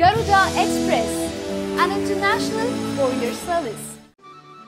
Garuda express an international courier service.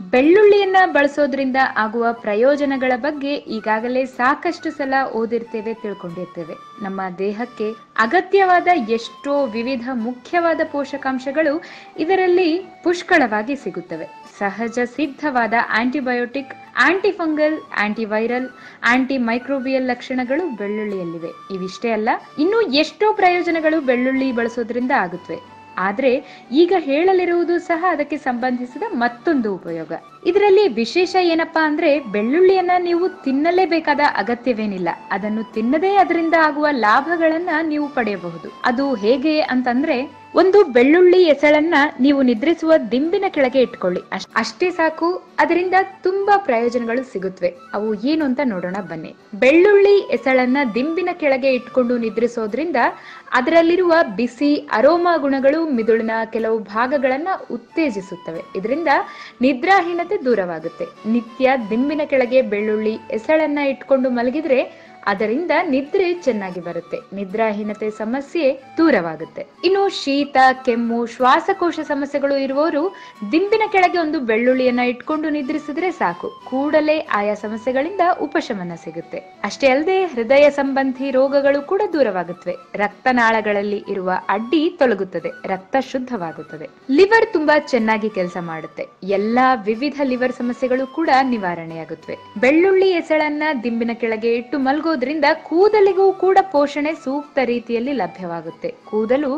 ಬೆಳ್ಳುಳ್ಳಿಯನ್ನ ಬಳಸೋದ್ರಿಂದ ಆಗುವ ಪ್ರಯೋಜನಗಳ ಬಗ್ಗೆ ಈಗಾಗಲೇ ಸಾಕಷ್ಟು ಸಲ ಓದಿರ್ತೇವೆ, ತಿಳ್ಕೊಂಡಿರ್ತೇವೆ ನಮ್ಮ ದೇಹಕ್ಕೆ ಅಗತ್ಯವಾದ ಎಷ್ಟೋ ವಿವಿಧ ಮುಖ್ಯವಾದ ಪೋಷಕಾಂಶಗಳು ಇದರಲ್ಲಿ ಪುಷ್ಕಳವಾಗಿ ಸಿಗುತ್ತವೆ ಸಹಜ ಸಿದ್ಧವಾದ antibiotic antifungal, antiviral anti microbial ಲಕ್ಷಣಗಳು ಬೆಳ್ಳುಳ್ಳಿಯಲ್ಲಿವೆ. ಇವಿಷ್ಟೇ ಅಲ್ಲ, ಇನ್ನೂ ಎಷ್ಟೋ ಪ್ರಯೋಜನಗಳು ಬೆಳ್ಳುಳ್ಳಿ ಬಳಸೋದ್ರಿಂದ ಆಗುತ್ತವೆ ಆದ್ರೆ ಈಗ ಹೇಳಲಿರುವುದು ಸಹ ಅದಕ್ಕೆ ಸಂಬಂಧಿಸಿದ ಮತ್ತೊಂದು ಉಪಯೋಗ. ಇದರಲ್ಲಿ ವಿಶೇಷ ಏನಪ್ಪಾ ಅಂದ್ರೆ ಬೆಳ್ಳುಳ್ಳಿಯನ್ನ ನೀವು ತಿನ್ನಲೇಬೇಕಾದ ಅಗತ್ಯವೇನಿಲ್ಲ. ಅದನ್ನು ತಿನ್ನದೇ ಅದರಿಂದ ಆಗುವ ಲಾಭಗಳನ್ನ ನೀವು ಪಡೆಯಬಹುದು. ಅದು ಹೇಗೆ ಅಂತಂದ್ರೆ ಒಂದು ಬೆಳ್ಳುಳ್ಳಿ ಎಸಳನ್ನ ನೀವು ನಿದ್ರಿಸುವ ದಿಂಬಿನ ಕೆಳಗೆ ಇಟ್ಕೊಳ್ಳಿ. ಅಷ್ಟೇ ಸಾಕು, ಅದರಿಂದ ತುಂಬಾ ಪ್ರಯೋಜನಗಳು ಸಿಗುತ್ತವೆ ಅವು ಏನು ಅಂತ ನೋಡೋಣ ಬನ್ನಿ. ಬೆಳ್ಳುಳ್ಳಿ ಎಸಳನ್ನ ದಿಂಬಿನ ಕೆಳಗೆ ಇಟ್ಕೊಂಡು ನಿದ್ರಿಸೋದ್ರಿಂದ ಅದರಲ್ಲಿರುವ ಬಿಸಿ ಅರೋಮಾ ಗುಣಗಳು ಮಿದುಳಿನ ಕೆಲವು ಭಾಗಗಳನ್ನ ಉತ್ತೇಜಿಸುತ್ತವೆ. ಇದರಿಂದ ನಿದ್ರಾಹೀನತೆ ದೂರವಾಗುತ್ತೆ. ನಿತ್ಯ ದಿಂಬಿನ ಕೆಳಗೆ ಬೆಳ್ಳುಳ್ಳಿ ಎಸಳನ್ನ ಇಟ್ಕೊಂಡು ಮಲಗಿದ್ರೆ ಅದರಿಂದ ನಿದ್ರೆ ಚೆನ್ನಾಗಿ ಬರುತ್ತೆ. ನಿದ್ರಾಹೀನತೆ ಸಮಸ್ಯೆ ದೂರವಾಗುತ್ತೆ. ಇನ್ನು ಶೀತ, ಕೆಮ್ಮು, ಶ್ವಾಸಕೋಶ ಸಮಸ್ಯೆಗಳು ಇರುವವರು ದಿಂಬಿನ ಕೆಳಗೆ ಒಂದು ಬೆಳ್ಳುಳ್ಳಿಯನ್ನ ಇಟ್ಕೊಂಡು ನಿದ್ರಿಸಿದ್ರೆ ಸಾಕು. ಕೂಡಲೇ ಆಯಾ ಸಮಸ್ಯೆಗಳಿಂದ ಉಪಶಮನ ಸಿಗುತ್ತೆ. ಅಷ್ಟೇ ಅಲ್ಲದೆ ಹೃದಯ ಸಂಬಂಧಿ ರೋಗಗಳು ಕೂಡ ದೂರವಾಗುತ್ತವೆ. ರಕ್ತನಾಳಗಳಲ್ಲಿ ಇರುವ ಅಡ್ಡಿ ತೊಲಗುತ್ತದೆ. ರಕ್ತ ಶುದ್ಧವಾಗುತ್ತದೆ. ಲಿವರ್ ತುಂಬಾ ಚೆನ್ನಾಗಿ ಕೆಲಸ ಮಾಡುತ್ತೆ. ಎಲ್ಲಾ ವಿವಿಧ ಲಿವರ್ ಸಮಸ್ಯೆಗಳು ಕೂಡ ನಿವಾರಣೆಯಾಗುತ್ತವೆ. ಬೆಳ್ಳುಳ್ಳಿ ಎಸಳನ್ನ ದಿಂಬಿನ ಕೆಳಗೆ ಇಟ್ಟು ಮಲಗೋದ್ರಿಂದ ಕೂದಲಿಗೂ ಕೂಡ ಪೋಷಣೆ ಸೂಕ್ತ ರೀತಿಯಲ್ಲಿ ಲಭ್ಯವಾಗುತ್ತೆ. ಕೂದಲು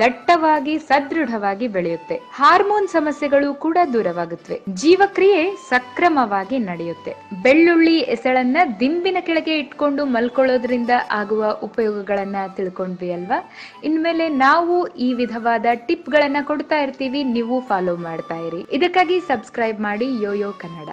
ದಟ್ಟವಾಗಿ, ಸದೃಢವಾಗಿ ಬೆಳೆಯುತ್ತೆ. ಹಾರ್ಮೋನ್ ಸಮಸ್ಯೆಗಳು ಕೂಡ ದೂರವಾಗುತ್ತವೆ. ಜೀವಕ್ರಿಯೆ ಸಕ್ರಮವಾಗಿ ನಡೆಯುತ್ತೆ. ಬೆಳ್ಳುಳ್ಳಿ ಎಸಳನ್ನ ದಿಂಬಿನ ಕೆಳಗೆ ಇಟ್ಕೊಂಡು ಮಲ್ಕೊಳ್ಳೋದ್ರಿಂದ ಆಗುವ ಉಪಯೋಗಗಳನ್ನ ತಿಳ್ಕೊಂಡ್ವಿ ಅಲ್ವಾ ಇನ್ಮೇಲೆ ನಾವು ಈ ವಿಧವಾದ ಟಿಪ್ ಗಳನ್ನ ಕೊಡ್ತಾ ಇರ್ತೀವಿ. ನೀವು ಫಾಲೋ ಮಾಡ್ತಾ ಇರಿ. ಇದಕ್ಕಾಗಿ ಸಬ್ಸ್ಕ್ರೈಬ್ ಮಾಡಿ Yoyo Kannada.